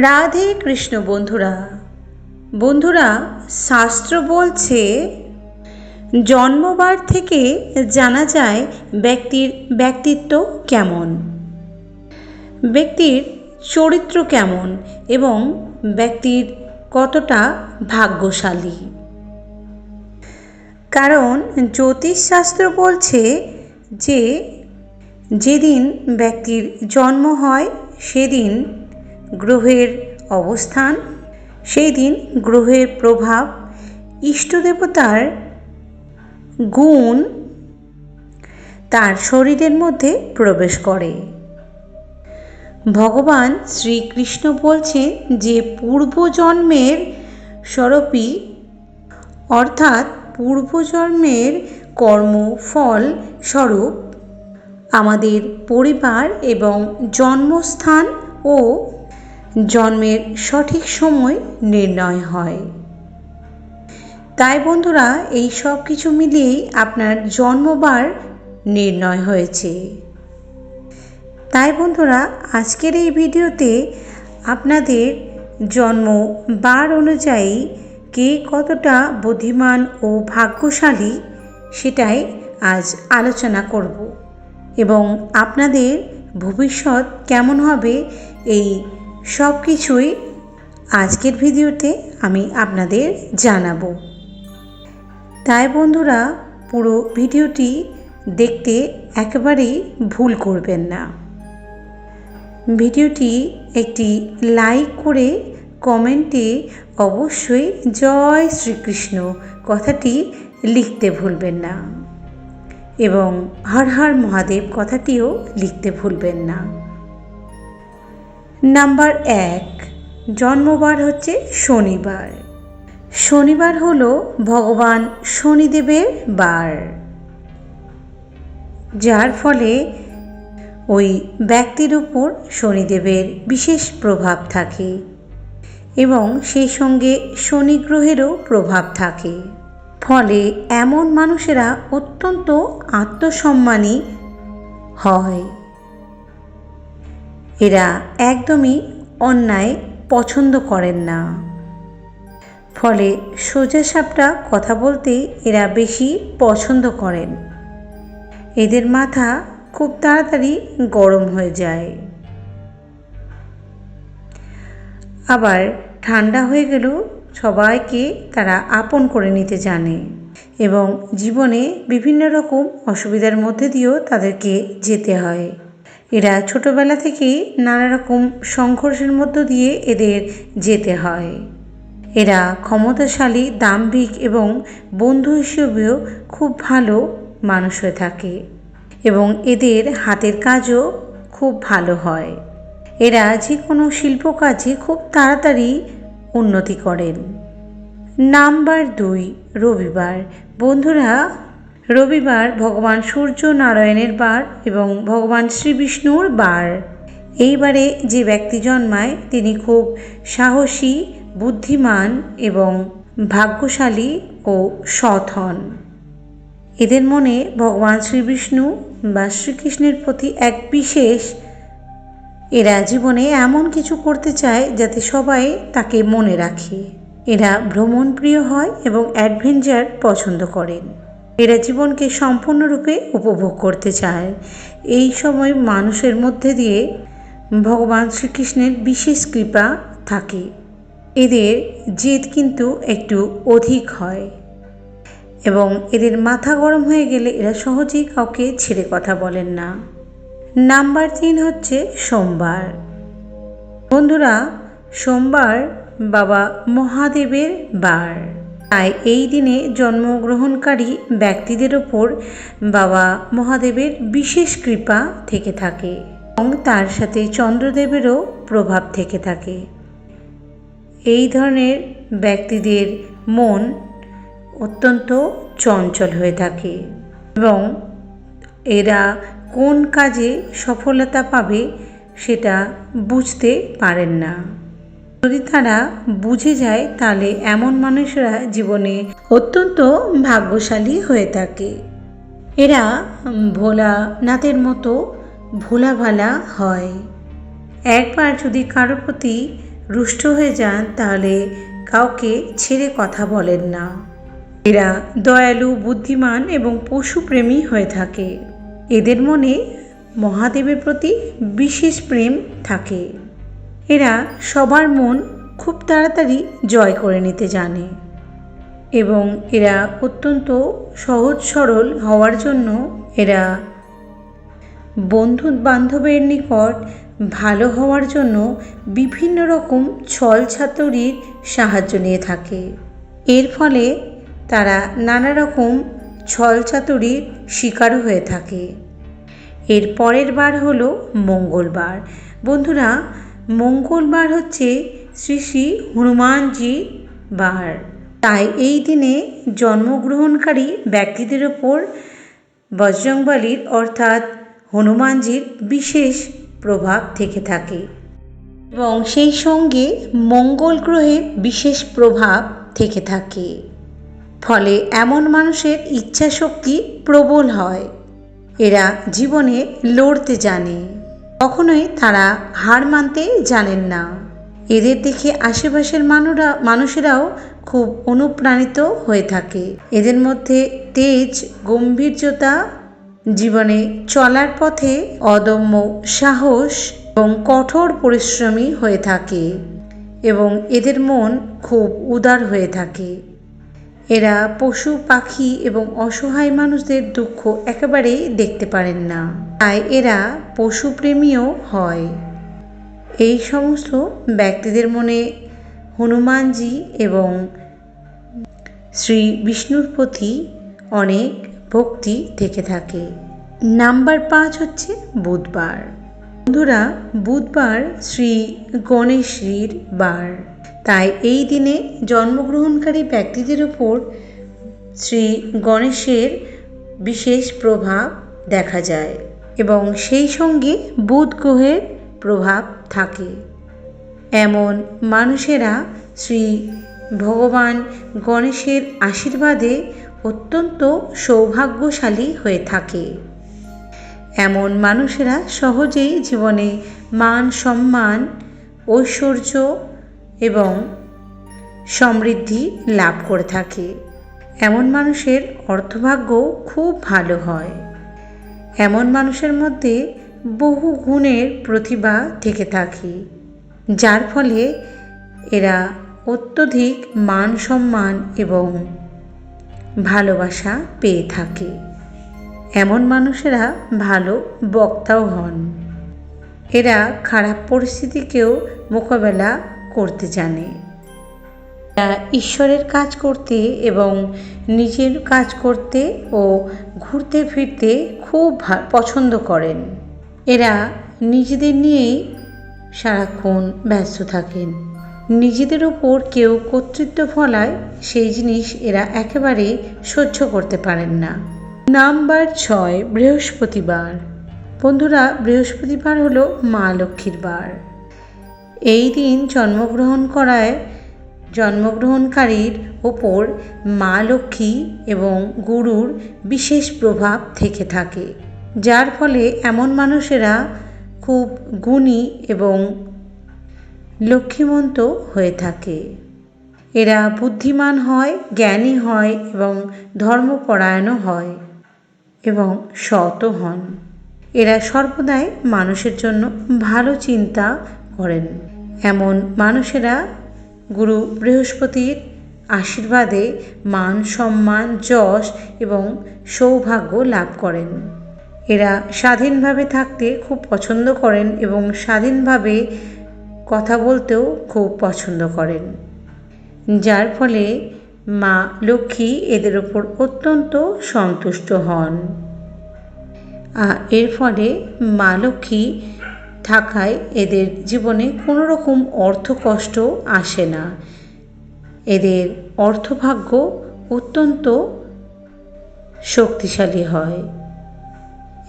রাধে কৃষ্ণ বন্ধুরা বন্ধুরা, শাস্ত্র বলছে, জন্মবার থেকে জানা যায় ব্যক্তির ব্যক্তিত্ব কেমন, ব্যক্তির চরিত্র কেমন এবং ব্যক্তির কতটা ভাগ্যশালী। কারণ জ্যোতিষশাস্ত্র বলছে যে, যেদিন ব্যক্তির জন্ম হয়, সেদিন গ্রহের অবস্থান, সেই দিন গ্রহের প্রভাব, ইষ্টদেবতার গুণ তার শরীরের মধ্যে প্রবেশ করে। ভগবান শ্রীকৃষ্ণ বলছেন যে পূর্বজন্মের স্বরূপী, অর্থাৎ পূর্বজন্মের কর্মফল স্বরূপ, আমাদের পরিবার এবং জন্মস্থান ও জন্মের সঠিক সময় নির্ণয় হয়। তাই বন্ধুরা, এই সব কিছু মিলিয়েই আপনার জন্মবার নির্ণয় হয়েছে। তাই বন্ধুরা, আজকের এই ভিডিওতে আপনাদের জন্ম বার অনুযায়ী কে কতটা বুদ্ধিমান ও ভাগ্যশালী সেটাই আজ আলোচনা করব এবং আপনাদের ভবিষ্যৎ কেমন হবে এই সব কিছুই আজকের ভিডিওতে আমি আপনাদের জানাব। তাই বন্ধুরা, পুরো ভিডিওটি দেখতে একেবারেই ভুল করবেন না। ভিডিওটি একটি লাইক করে কমেন্টে অবশ্যই জয় শ্রীকৃষ্ণ কথাটি লিখতে ভুলবেন না। এবং হর হর মহাদেব কথাটিও লিখতে ভুলবেন না। নাম্বার এক, জন্মবার হচ্ছে শনিবার। শনিবার হলো ভগবান শনিদেবের বার। যার ফলে ওই ব্যক্তির উপর শনিদেবের বিশেষ প্রভাব থাকে এবং সেই সঙ্গে শনি গ্রহেরও প্রভাব থাকে। ফলে এমন মানুষেরা অত্যন্ত আত্মসম্মানী হয়। এরা একদমই অন্যায় পছন্দ করেন না। ফলে সোজা সাপটা কথা বলতে এরা বেশি পছন্দ করেন। এদের মাথা খুব তাড়াতাড়ি গরম হয়ে যায়। আবার ঠান্ডা হয়ে গেলেও সবাইকে তারা আপন করে নিতে জানে এবং জীবনে বিভিন্ন রকম অসুবিধার মধ্যে দিয়েও তাদেরকে যেতে হয়। এরা ছোটবেলা থেকেই নানা রকম সংঘর্ষের মধ্য দিয়ে এদের যেতে হয়। এরা ক্ষমতাশালী, দাম্ভিক এবং বন্ধু হিসেবেও খুব ভালো মানুষ হয়ে থাকে এবং এদের হাতের কাজও খুব ভালো হয়। এরা যে কোনো শিল্প কাজে খুব তাড়াতাড়ি উন্নতি করেন। নাম্বার দুই, রবিবার। বন্ধুরা রবিবার ভগবান সূর্য নারায়ণের বার এবং ভগবান শ্রী বিষ্ণুর বার। এইবারে যে ব্যক্তি জন্মায়, তিনি খুব সাহসী, বুদ্ধিমান এবং ভাগ্যশালী ও সৎ হন। এদের মনে ভগবান শ্রীবিষ্ণু বা শ্রীকৃষ্ণের প্রতি এক বিশেষ এরা জীবনে এমন কিছু করতে চায় যাতে সবাই তাকে মনে রাখে। এরা ভ্রমণপ্রিয় হয় এবং অ্যাডভেঞ্চার পছন্দ করেন। এরা জীবনকে সম্পূর্ণরূপে উপভোগ করতে চায়। এই সময় মানুষের মধ্যে দিয়ে ভগবান শ্রীকৃষ্ণের বিশেষ কৃপা থাকে। এদের জেদ কিন্তু একটু অধিক হয় এবং এদের মাথা গরম হয়ে গেলে এরা সহজেই কাউকে ছেড়ে কথা বলেন না। নাম্বার তিন হচ্ছে সোমবার। বন্ধুরা, সোমবার বাবা মহাদেবের বার। তাই এই দিনে জন্মগ্রহণকারী ব্যক্তিদের ওপর বাবা মহাদেবের বিশেষ কৃপা থেকে থাকে এবং তার সাথে চন্দ্রদেবেরও প্রভাব থেকে থাকে। এই ধরনের ব্যক্তিদের মন অত্যন্ত চঞ্চল হয়ে থাকে এবং এরা কোন কাজে সফলতা পাবে সেটা বুঝতে পারেন না। যদি তারা বুঝে যায়, তাহলে এমন মানুষরা জীবনে অত্যন্ত ভাগ্যশালী হয়ে থাকে। এরা ভোলা ভোলানাথের মতো ভোলা ভালা হয়। একবার যদি কারোর প্রতি রুষ্ট হয়ে যান, তাহলে কাউকে ছেড়ে কথা বলেন না। এরা দয়ালু, বুদ্ধিমান এবং পশুপ্রেমী হয়ে থাকে। এদের মনে মহাদেবের প্রতি বিশেষ প্রেম থাকে। এরা সবার মন খুব তাড়াতাড়ি জয় করে নিতে জানে এবং এরা অত্যন্ত সহজ সরল হওয়ার জন্য এরা বন্ধু বান্ধবের নিকট ভালো হওয়ার জন্য বিভিন্ন রকম ছল ছাতুরির সাহায্য নিয়ে থাকে। এর ফলে তারা নানা রকম ছল চাতুরির শিকারও হয়ে থাকে। এর পরের বার হলো মঙ্গলবার। বন্ধুরা মঙ্গলবার হচ্ছে শ্রী শ্রী হনুমানজি বার তাই এই দিনে জন্মগ্রহণকারী ব্যক্তিদের ওপর বজরংবলীর অর্থাৎ হনুমানজির বিশেষ প্রভাব থেকে থাকে। এবং সেই সঙ্গে মঙ্গল গ্রহের বিশেষ প্রভাব থেকে থাকে। ফলে এমন মানুষের ইচ্ছা শক্তি প্রবল হয়। এরা জীবনে লড়তে জানে। কখনোই তারা হার মানতে জানেন না। এদের দেখে আশেপাশের মানুষরা মানুষেরাও খুব অনুপ্রাণিত হয়ে থাকে। এদের মধ্যে তেজ গম্ভীর্যতা জীবনে চলার পথে অদম্য সাহস এবং কঠোর পরিশ্রমী হয়ে থাকে এবং এদের মন খুব উদার হয়ে থাকে। এরা পশু, পাখি এবং অসহায় মানুষদের দুঃখ একেবারেই দেখতে পারেন না। তাই এরা পশুপ্রেমীও হয়। এই সমস্ত ব্যক্তিদের মনে হনুমানজি এবং শ্রী বিষ্ণুর প্রতি অনেক ভক্তি থেকে থাকে। নাম্বার পাঁচ হচ্ছে বুধবার। বন্ধুরা, বুধবার শ্রী গণেশীর বার। তাই এই দিনে জন্মগ্রহণকারী ব্যক্তিদের ওপর শ্রী গণেশের বিশেষ প্রভাব দেখা যায় এবং সেই সঙ্গে বুধ গ্রহের প্রভাব থাকে। এমন মানুষেরা শ্রী ভগবান গণেশের আশীর্বাদে অত্যন্ত সৌভাগ্যশালী হয়ে থাকে। এমন মানুষেরা সহজেই জীবনে মান সম্মান, ঐশ্বর্য এবং সমৃদ্ধি লাভ করে থাকে। এমন মানুষের অর্থভাগ্য খুব ভালো হয়। এমন মানুষের মধ্যে বহু গুণের প্রতিভা থেকে থাকে, যার ফলে এরা অত্যধিক মান সম্মান এবং ভালোবাসা পেয়ে থাকে। এমন মানুষেরা ভালো বক্তাও হন। এরা খারাপ পরিস্থিতিকেও মোকাবেলা করতে জানে। ঈশ্বরের কাজ করতে এবং নিজের কাজ করতে ও ঘুরতে ফিরতে খুব পছন্দ করেন। এরা নিজেদের নিয়েই সারাক্ষণ ব্যস্ত থাকেন। নিজেদের ওপর কেউ কর্তৃত্ব ফলায় সেই জিনিস এরা একেবারে সহ্য করতে পারেন না। নাম্বার ছয়, বৃহস্পতিবার। বন্ধুরা, বৃহস্পতিবার হলো মা লক্ষ্মীর বার। এই দিন জন্মগ্রহণ করায় জন্মগ্রহণকারীর ওপর মা লক্ষ্মী এবং গুরুর বিশেষ প্রভাব থেকে থাকে। যার ফলে এমন মানুষেরা খুব গুণী এবং লক্ষ্মীমন্ত হয়ে থাকে। এরা বুদ্ধিমান হয়, জ্ঞানী হয় এবং ধর্মপরায়ণও হয় এবং সতও হন। এরা সর্বদাই মানুষের জন্য ভালো চিন্তা করেন। এমন মানুষেরা গুরু বৃহস্পতির আশীর্বাদে মান সম্মান, যশ এবং সৌভাগ্য লাভ করেন। এরা স্বাধীনভাবে থাকতে খুব পছন্দ করেন এবং স্বাধীনভাবে কথা বলতেও খুব পছন্দ করেন। যার ফলে মা লক্ষ্মী এদের ওপর অত্যন্ত সন্তুষ্ট হন। এর ফলে মা লক্ষ্মী থাকায় এদের জীবনে কোনো রকম অর্থ কষ্ট আসে না। এদের অর্থভাগ্য অত্যন্ত শক্তিশালী হয়।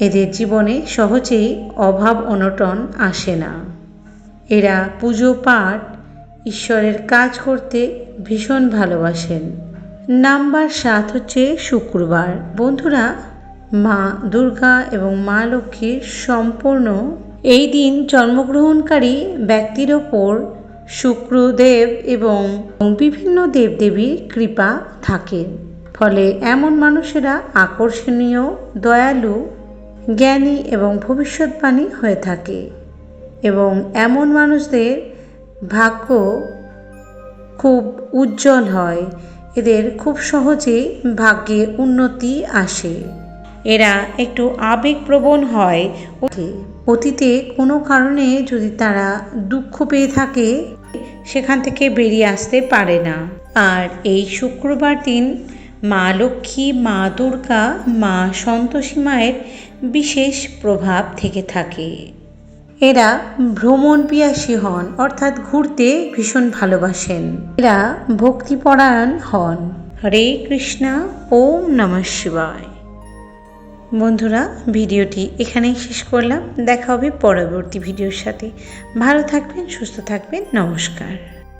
এদের জীবনে সহজেই অভাব অনটন আসে না। এরা পুজো পাঠ, ঈশ্বরের কাজ করতে ভীষণ ভালোবাসেন। নাম্বার সাত হচ্ছে শুক্রবার। বন্ধুরা, মা দুর্গা এবং মা লক্ষ্মীর সম্পূর্ণ এই দিন জন্মগ্রহণকারী ব্যক্তির ওপর শুক্রদেব এবং বিভিন্ন দেবদেবীর কৃপা থাকে। ফলে এমন মানুষেরা আকর্ষণীয়, দয়ালু, জ্ঞানী এবং ভবিষ্যৎবাণী হয়ে থাকে এবং এমন মানুষদের ভাগ্য খুব উজ্জ্বল হয়। এদের খুব সহজে ভাগ্যে উন্নতি আসে। এরা একটু আবেগপ্রবণ হয়। অতীতে কোনো কারণে যদি তারা দুঃখ পেয়ে থাকে, সেখান থেকে বেরিয়ে আসতে পারে না। আর এই শুক্রবার দিন মা লক্ষ্মী, মা দুর্গা, মা সন্তোষী মায়ের বিশেষ প্রভাব থেকে থাকে। এরা ভ্রমণ পিয়াসী হন, অর্থাৎ ঘুরতে ভীষণ ভালোবাসেন। এরা ভক্তিপরায়ণ হন। হরে কৃষ্ণা, ওম নমঃ শিবায়। বন্ধুরা, ভিডিওটি এখানেই শেষ করলাম। দেখা হবে পরবর্তী ভিডিওর সাথে। ভালো থাকবেন, সুস্থ থাকবেন। নমস্কার।